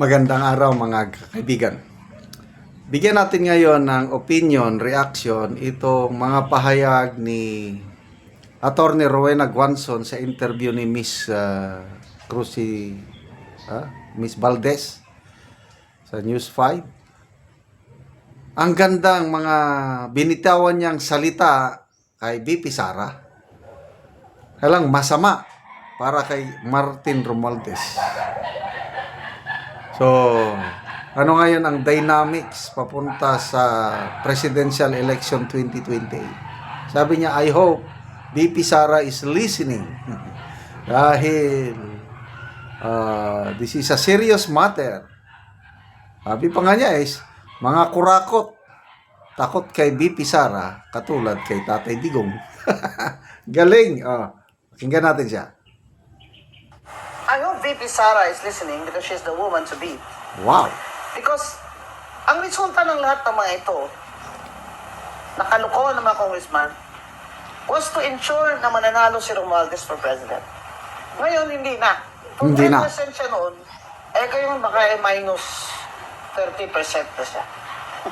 Magandang araw mga kaibigan. Bigyan natin ngayon ng opinion, reaction, itong mga pahayag ni Attorney Rowena Guanzon sa interview ni Miss uh, Cruci, ah, Miss Valdez sa News 5. Ang gandang mga binitawan niyang salita kay BP Sara. Halang masama para kay Martin Romualdez. So, ano ngayon ang dynamics papunta sa presidential election 2028? Sabi niya, I hope BP Sara is listening. Dahil uh, this is a serious matter. Sabi pa nga niya is, mga kurakot, takot kay BP Sara, katulad kay Tatay Digong. Galing. Oh, pakinggan natin siya. I hope VP Sara is listening because she's the woman to be. Wow. Because ang resulta ng lahat ng mga ito, nakaluko ng mga congressman, was to ensure na mananalo si Romualdez for president. Ngayon, hindi na. Kung Hindi na. 10% siya noon, eh kayo baka eh minus 30% na siya.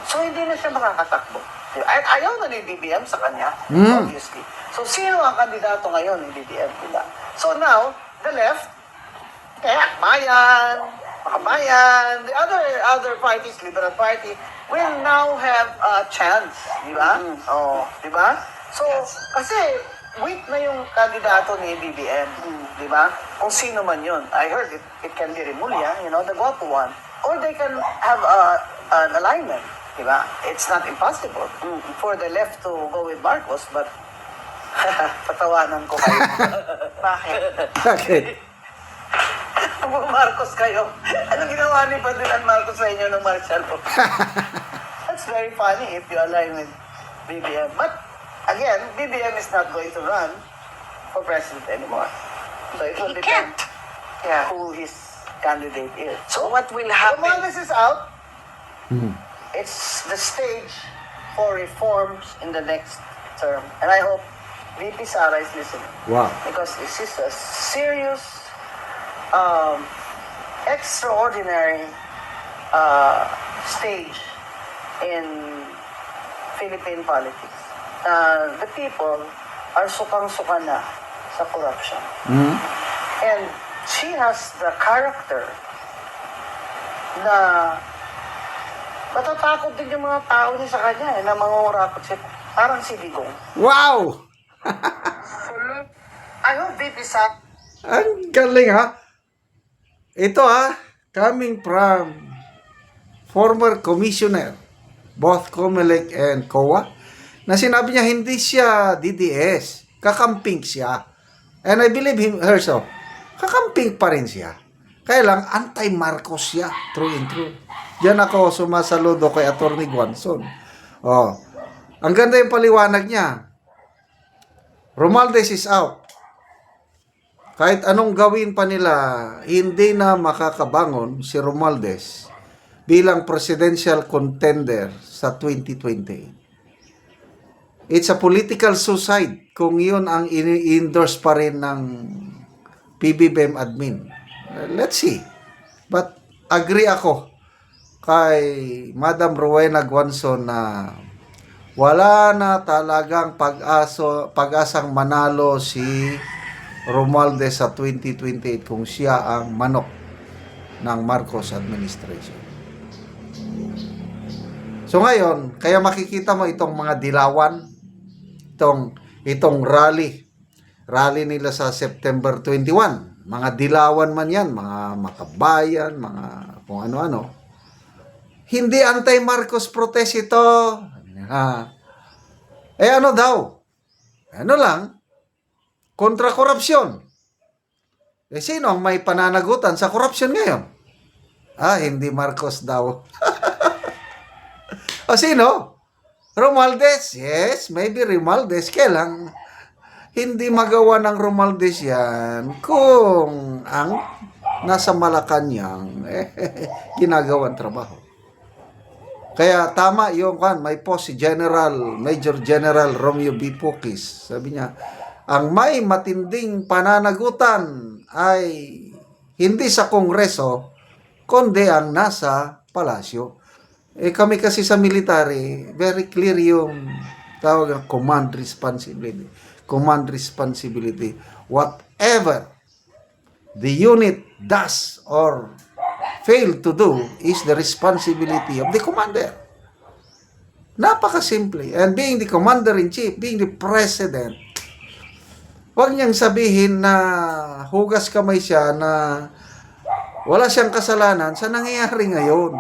So, hindi na siya makakatakbo. Ay, ayaw na ni BBM sa kanya, Mm. obviously. So, sino ang kandidato ngayon ni BBM? Diba? So, now, the left, Bayan, Makabayan, the other other parties, Liberal Party, will now have a chance, di ba? Oh, di ba? So, kasi weak na yung kandidato ni BBM, di ba? Kung sino man yun. I heard it, it can be Remulla, you know, the guapo one. Or they can have a, an alignment, di ba? It's not impossible for the left to go with Marcos, but patawanan ko kayo. Bakit? Bakit? Kung Marcos kayo, ano ginawa ni Ferdinand Marcos sa inyo ng Marshall po? That's very funny if you align with BBM. But again, BBM is not going to run for president anymore. So it will He depend can't. yeah, who his candidate is. So what will happen? Romualdez is out. Hmm. It's the stage for reforms in the next term. And I hope VP Sara is listening Wow. because this is a serious, um, extraordinary uh, stage in Philippine politics. Uh, the people are sukang-suka na sa corruption. Hmm? And she has the character na matatakot din yung mga tao niya sa kanya eh, na mangungurapot siya. Parang si Digong. Wow! I hope VP Sa Ang galing ha. Ito ha, coming from former commissioner, both COMELEC and COA, na sinabi niya hindi siya DDS, kakamping siya. And I believe him, her so. Kakamping pa rin siya. Kaya lang, anti-Marcos siya, true and true. Diyan ako sumasaludo kay Attorney Guanzon. Oh. Ang ganda yung paliwanag niya. Romualdez is out kahit anong gawin pa nila, hindi na makakabangon si Romualdez bilang presidential contender sa 2028. It's a political suicide kung yun ang ini-endorse pa rin ng PBBM admin. Let's see. But agree ako kay Madam Rowena Guanzon na wala na talagang pag-aso, pag-asang manalo si Romualdez sa 2028 kung siya ang manok ng Marcos administration. So ngayon, kaya makikita mo itong mga dilawan, itong itong rally, rally nila sa September 21. Mga dilawan man yan, mga makabayan, mga kung ano-ano. Hindi anti-Marcos protest ito. Ha. Eh ano daw? Ano lang, kontra korupsyon. Eh, sino ang may pananagutan sa korupsyon ngayon? Ah, hindi Marcos daw. o sino? Romualdez. Yes, maybe Romualdez. Kailang hindi magawa ng Romualdez yan kung ang nasa Malacanang eh, ginagawang trabaho. Kaya tama yung kan, may post si General, Major General Romeo B. Pukis. Sabi niya, ang may matinding pananagutan ay hindi sa kongreso, kundi ang nasa palasyo. Eh kami kasi sa military, very clear yung tawag ng command responsibility. Command responsibility. Whatever the unit does or fail to do is the responsibility of the commander. Napakasimple. And being the commander-in-chief, being the president, huwag niyang sabihin na hugas kamay siya na wala siyang kasalanan sa nangyayari ngayon.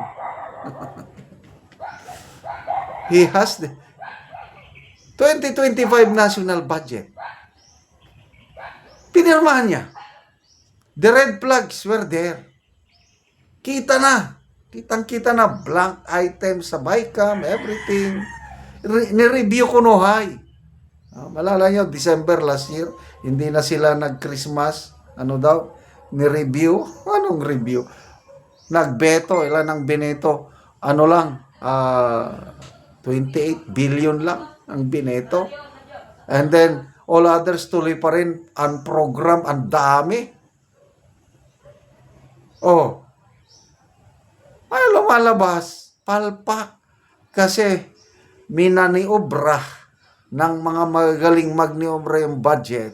He has the 2025 national budget. Pinirmahan niya. The red flags were there. Kita na. Kitang-kita na blank items sa BICAM, everything. Re- ni-review ko no high. Ah, malala nyo, December last year, hindi na sila nag-Christmas. Ano daw? Ni-review? Anong review? Nagbeto, ilan ang bineto? Ano lang? ah 28 billion lang ang bineto. And then, all others tuloy pa rin ang program, ang dami. Oh, ay lumalabas, palpak. Kasi minaniobra ng mga magaling magniobra yung budget.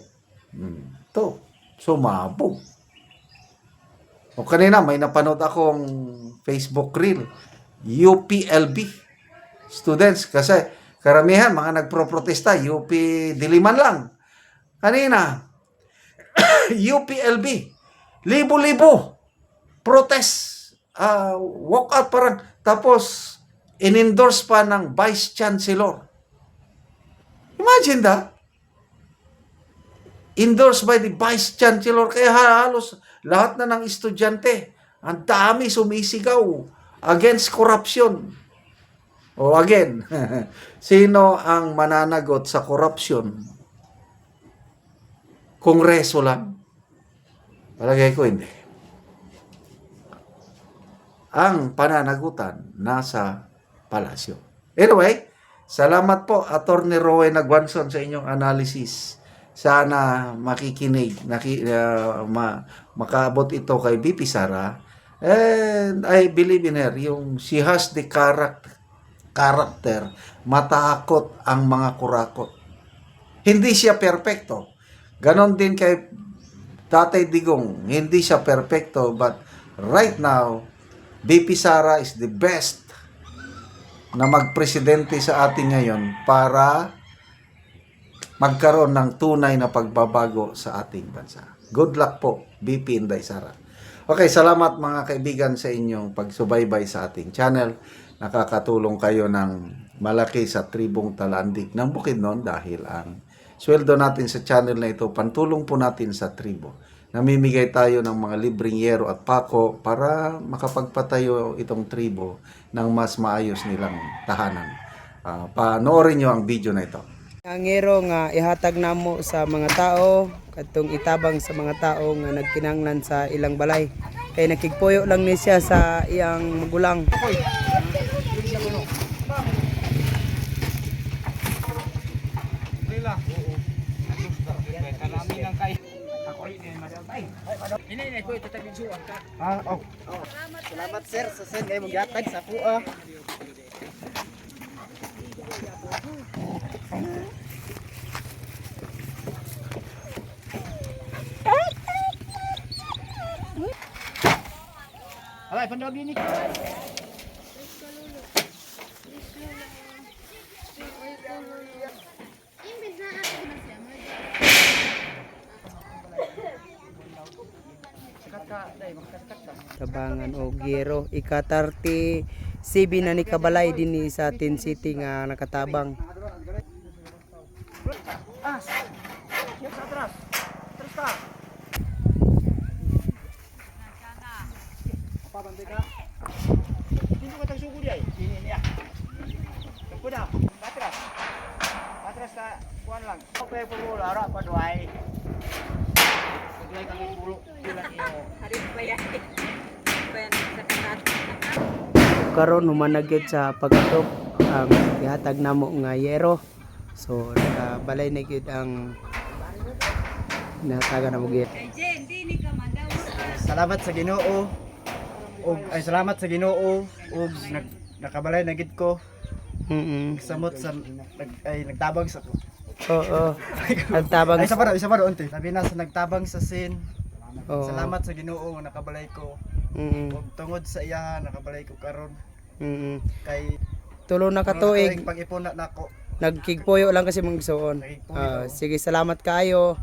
Hmm, to, sumabog. O kanina, may napanood akong Facebook reel. UPLB. Students, kasi karamihan, mga nagpro-protesta, UP Diliman lang. Kanina, UPLB. Libo-libo. Protest. ah walk out parang. Tapos, in-endorse pa ng Vice Chancellor. Imagine that. Endorsed by the Vice Chancellor. Kaya halos lahat na ng estudyante, ang dami sumisigaw against corruption. O again, sino ang mananagot sa corruption? Kongreso lang? Palagay ko hindi. Ang pananagutan nasa palasyo. Anyway, salamat po Attorney Roy Nagwanson sa inyong analysis. Sana makikinig, naki, uh, ma, makaabot ito kay BP Sara. And I believe in her. Yung she has the character, character matakot ang mga kurakot. Hindi siya perpekto. Ganon din kay Tatay Digong. Hindi siya perpekto but right now, BP Sara is the best na magpresidente sa atin ngayon para magkaroon ng tunay na pagbabago sa ating bansa. Good luck po, BP Inday Sara. Okay, salamat mga kaibigan sa inyong pagsubaybay sa ating channel. Nakakatulong kayo ng malaki sa tribong talandig ng Bukidnon dahil ang sweldo natin sa channel na ito, pantulong po natin sa tribo. Namimigay tayo ng mga libreng yero at pako para makapagpatayo itong tribo ng mas maayos nilang tahanan. Ah, panoorin nyo ang video na ito. Ang ngero nga ihatag namo sa mga tao katong itabang sa mga tao nga nagkinanglan sa ilang balay kay nakigpuyo lang ni siya sa iyang magulang. Ah, oh. Salamat sir sa sen kay magyatag sa kuha. Alay, pandawag ni Tabangan o Gero ikatarti sibi na ni Kabalay din ni sa Tin City nga nakatabang. Patras. Ka kuan lang. Okay po mo lara Duay kami iyo. karon humanagyod sa pagatok ang gihatag namo nga yero. So nakabalay na gyud ang nataga na mo gyud Salamat sa Ginoo. og ay salamat sa Ginoo. Ug nag nakabalay na gid ko. Mm. samot sa nag, ay nagtabang sa Oo. Nagtabang ay isa pa daw, isa pa daw, unti sabi na sa nagtabang sa sin Oo. salamat sa Ginoo nga nakabalay ko Mm. ug tungod sa iya nakabalay ko karon Mm. kay Tulo na katuig. pag-ipon na nako Nagkigpuyo lang kasi mong gisuon. Ah, sige, salamat kayo.